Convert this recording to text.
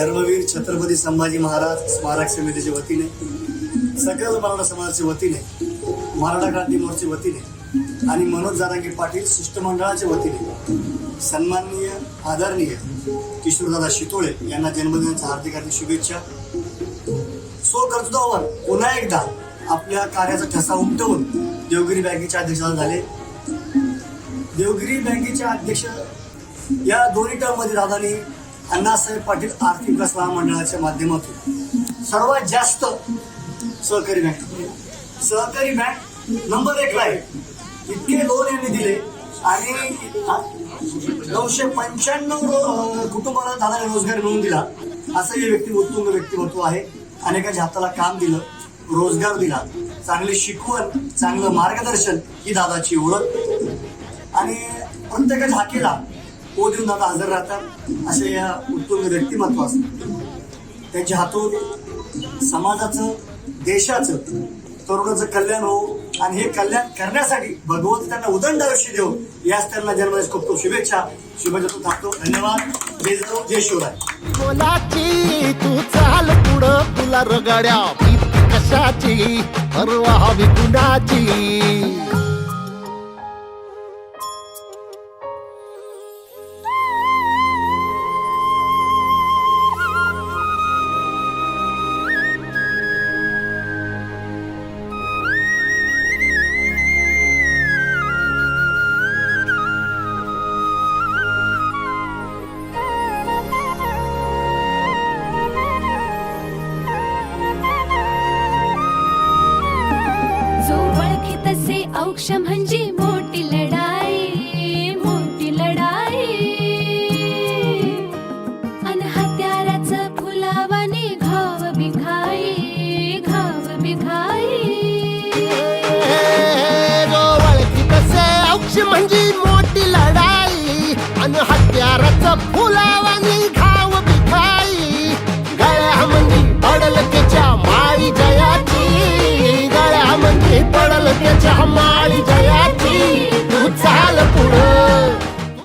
धर्मवीर छत्रपती संभाजी महाराज स्मारक समितीच्या वतीने सकल मराठा समाजाच्या वतीने मराठा क्रांती मोर्चे वतीने आणि मनोज जारांगे पाटील शिष्टमंडळाच्या वतीने सन्माननीय आदरणीय किशोरदादा शितोळे यांना जन्मदिनाच्या हार्दिक हार्दिक शुभेच्छा. सो कर्तृत्वावर पुन्हा एकदा आपल्या कार्याचा ठसा उमटवून देवगिरी बँकेच्या अध्यक्षाला झाले. देवगिरी बँकेच्या अध्यक्ष या दोन्ही टर्ममध्ये दादानी अण्णासाहेब पाटील आर्थिक विकास महामंडळाच्या माध्यमातून सर्वात जास्त सहकारी बँक. सहकारी बँक नंबर एक आहे. इतके लोन यांनी दिले. आणि नऊशे पंच्याण्णव कुटुंबाला दादाने रोजगार मिळवून दिला. असं हे व्यक्ती उत्तुंग व्यक्तिमत्व आहे. अनेकांच्या हाताला काम दिलं रोजगार दिला. चांगली शिकवण चांगलं मार्गदर्शन ही दादाची ओळख. आणि प्रत्येकाच्या हाकेला ओ देऊन दादा हजर राहतात. असे या उत्तुंग व्यक्तिमत्व असतात त्यांच्या हातून समाजाचं देशाचं तरुणाचं कल्याण हो आणि हे कल्याण करण्यासाठी भगवंत त्यांना उदंड आयुष्य देऊ याच त्यांना जन्मदिवस खूप खूप शुभेच्छा. शुभेच्छा थांबतो. धन्यवाद. जय जय जय शिवराय. बोलाची तू चाल पुढं. तुला रगड्या कशाची? हरवा हवी कुणाची? मोक्ष म्हणजे मोठी लढाई मोठी लढाई. अन हत्याराच फुलावाने घाव बिघाई घाव बिघाई मोक्ष म्हणजे मोठी लढाई. अन हत्याराच फुलावाने घाव बिघाई गळ्या म्हणजे पडल त्याच्या माळी जयाची. गळ्या म्हणजे पडल त्याच्या माळी